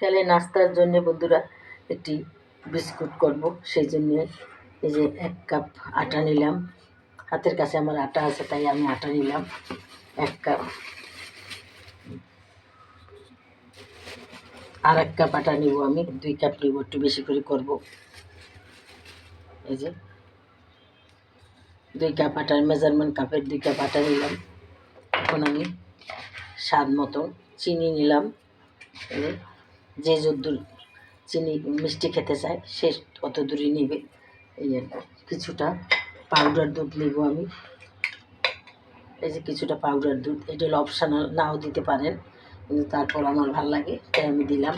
তাহলে নাস্তার জন্য বন্ধুরা একটি বিস্কুট করব। সেই জন্য এই যে এক কাপ আটা নিলাম। হাতের কাছে আমার আটা আছে, তাই আমি আটা নিলাম। এক কাপ। আর এক কাপ আটা নিব আমি, দুই কাপ নিব, একটু বেশি করে করব। এই যে দুই কাপ আটার মেজারমেন্ট কাপের দুই কাপ আটা নিলাম। এখন আমি স্বাদ মতো চিনি নিলাম। যে যদ্দূর চিনি, মিষ্টি খেতে চায়, সে অত দূরই নেবে। এই। কিছুটা পাউডার দুধ নেব আমি। এই যে কিছুটা পাউডার দুধ, এটা অপশানাল নাও দিতে পারেন। কিন্তু তারপর আমার ভালো লাগে, তাই আমি দিলাম।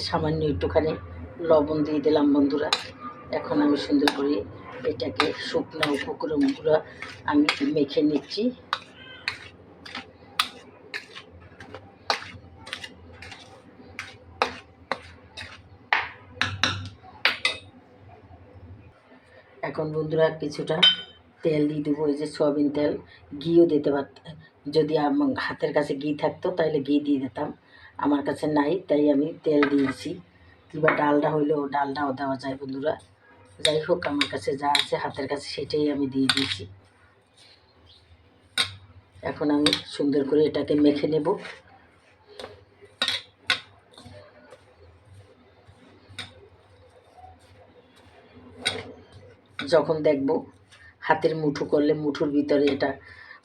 সামান্য একটুখানি লবণ দিয়ে দিলাম বন্ধুরা। এখন আমি সুন্দর করে এটাকে শুকনো উপকরণ পুরো আমি মেখে নিচ্ছি। এখন বন্ধুরা কিছুটা তেল দিয়ে দেবো, এই যে সয়াবিন তেল। ঘিও দিতে পারত যদি আমার হাতের কাছে ঘি থাকতো তাহলে ঘি দিয়ে দিতাম। আমার কাছে নাই, তাই আমি তেল দিয়েছি। কিংবা ডালটা হইলেও ডালটাও দেওয়া যায় বন্ধুরা। যাই হোক, আমার কাছে যা আছে, হাতের কাছে সেটাই আমি দিয়ে দিয়েছি। এখন আমি সুন্দর করে এটাকে মেখে নেব। যখন দেখব হাতের মুঠো করলে মুঠোর ভিতরে এটা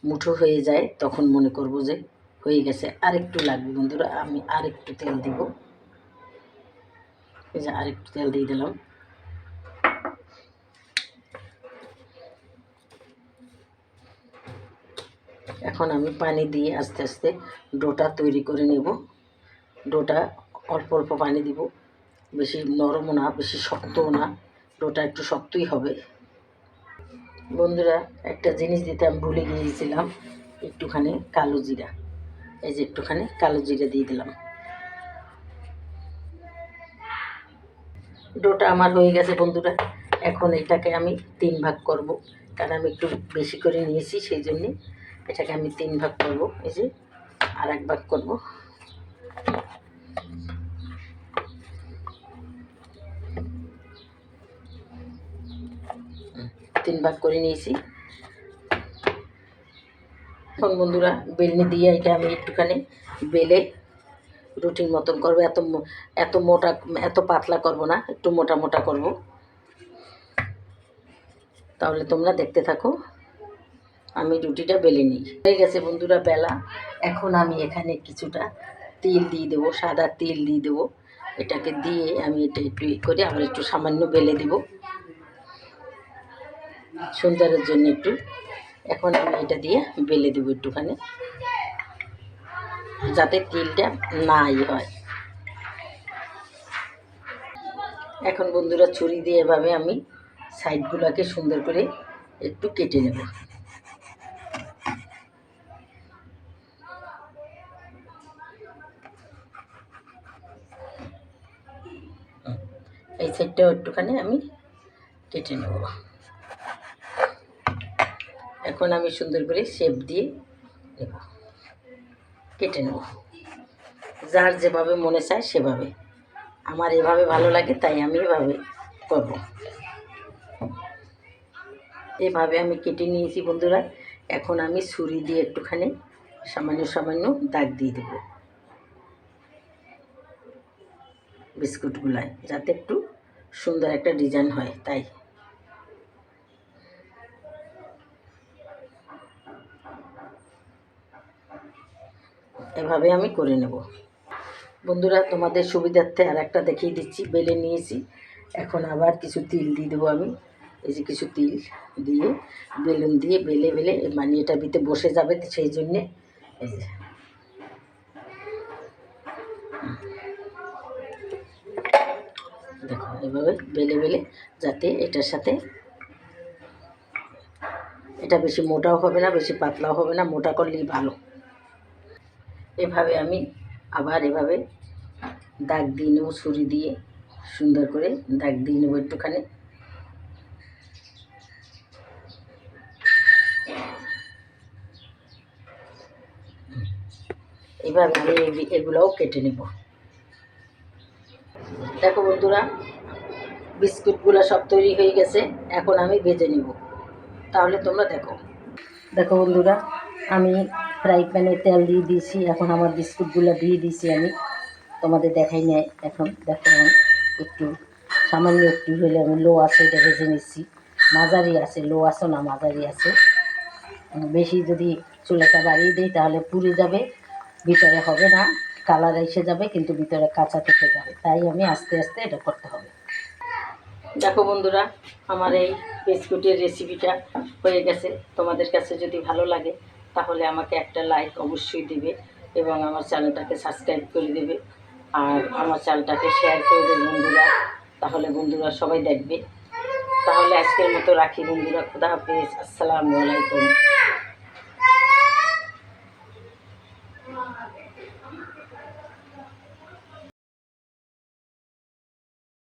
মুঠো হয়ে যায়, তখন মনে করব যে হয়ে গেছে। আরেকটু লাগবে বন্ধুরা, আমি আরেকটু তেল দিব। এই যে আরেকটু তেল দিয়ে দিলাম। এখন আমি পানি দিয়ে আস্তে আস্তে ডোটা তৈরি করে নেব। ডোটা অল্প অল্প পানি দিব। বেশি নরমও না, বেশি শক্তও না, ডোটা একটু শক্তই হবে। বন্ধুরা, একটা জিনিস দিতে আমি ভুলে গিয়েছিলাম, একটুখানি কালো জিরা। এই যে একটুখানি কালো জিরা দিয়ে দিলাম। ডোটা আমার হয়ে গেছে বন্ধুরা। এখন এটাকে আমি তিন ভাগ করব। কারণ আমি একটু বেশি করে নিয়েছি, সেই জন্যে এটাকে আমি তিন ভাগ করব। এই যে আর এক ভাগ করব। তিন ভাগ করে নিয়েছি। এখন বন্ধুরা বেলনি দিয়ে এটা আমি একটুখানি বেলে রুটির মতন করব, এত এত মোটা, এত পাতলা করব না, একটু মোটা মোটা করব। তাহলে তোমরা দেখতে থাকো, আমি রুটিটা বেলে নিই। হয়ে গেছে বন্ধুরা বেলা, এখন আমি এখানে কিছুটা তেল দিয়ে দেবো, সাদা তেল দিয়ে দেবো। এটাকে দিয়ে আমি এটা একটু করে আবার একটু সামান্য বেলে দেবো। সুন্দরের জন্য একটু। এখন আমি এটা দিয়ে বেলে দেবো একটুখানি। যাতে তেলটা না ই হয়। এখন বন্ধুরা ছুরি দিয়ে এভাবে আমি সাইডগুলোকে সুন্দর করে একটু কেটে নেব। এই সাইডটাও একটুখানি আমি কেটে নেব। এখন আমি সুন্দর করে শেপ দিয়ে নেব। কেটে নেব। যার যেভাবে মনে চায় সেভাবে। আমার এভাবে ভালো লাগে, তাই আমি এভাবে করব। এভাবে আমি কেটে নিয়েছি বন্ধুরা। এখন আমি ছুরি দিয়ে একটুখানি সামান্য সামান্য দাগ দিয়ে দেবো। বিস্কুটগুলায়, যাতে একটু সুন্দর একটা ডিজাইন হয়, তাই। এভাবে আমি করে নেব। বন্ধুরা, তোমাদের সুবিধার্থে আর একটা দেখিয়ে দিচ্ছি। বেলে নিয়েছি। এখন আবার কিছু তিল দিয়ে দেবো আমি। এই যে কিছু তিল দিয়ে, বেলুন দিয়ে বেলে বেলে মানে এটা ভিতরে বসে যাবে সেই জন্যে। এই যে। দেখো, এভাবে বেলে বেলে যাতে এটার সাথে এটা বেশি মোটাও হবে না, বেশি পাতলাও হবে না, মোটা করলেই ভালো। এভাবে আমি আবার এভাবে দাগ দিয়ে নেব, ছুরি দিয়ে সুন্দর করে দাগ দিয়ে নেব একটুখানি। এবার আমি এগি- এগুলোও কেটে নেব। দেখো বন্ধুরা, বিস্কুটগুলো সব তৈরি হয়ে গেছে, এখন আমি ভেজে নেব। তাহলে তোমরা দেখো। দেখো বন্ধুরা, আমি ফ্রাই প্যানে তেল দিয়ে দিয়েছি। এখন আমার বিস্কুটগুলো দিয়ে দিয়েছি আমি। তোমাদের দেখাই নেয় এখন। দেখো একটু, সামান্য একটু হলে আমি লো আছে, এটা ভেজে নিচ্ছি। মাঝারি আছে, লো আছে না, মাঝারি আছে। বেশি যদি চুলাটা বাড়িয়ে দিই তাহলে পুড়ে যাবে, ভিতরে হবে না, কালার এসে যাবে, কিন্তু ভিতরে কাঁচা থেকে যাবে। তাই আমি আস্তে আস্তে এটা করতে হবে। দেখো বন্ধুরা, আমার এই বিস্কুটের রেসিপিটা হয়ে গেছে। তোমাদের কাছে যদি ভালো লাগে তাহলে আমাকে একটা লাইক অবশ্যই দিবে এবং আমার চ্যানেলটাকে সাবস্ক্রাইব করে দেবে। আর আমার চ্যানেলটাকে শেয়ার করে দেবে বন্ধুরা। তাহলে বন্ধুরা সবাই দেখবে। তাহলে আজকের মতো রাখি বন্ধুরা। খুদা হাফিজ। আসসালামু আলাইকুম।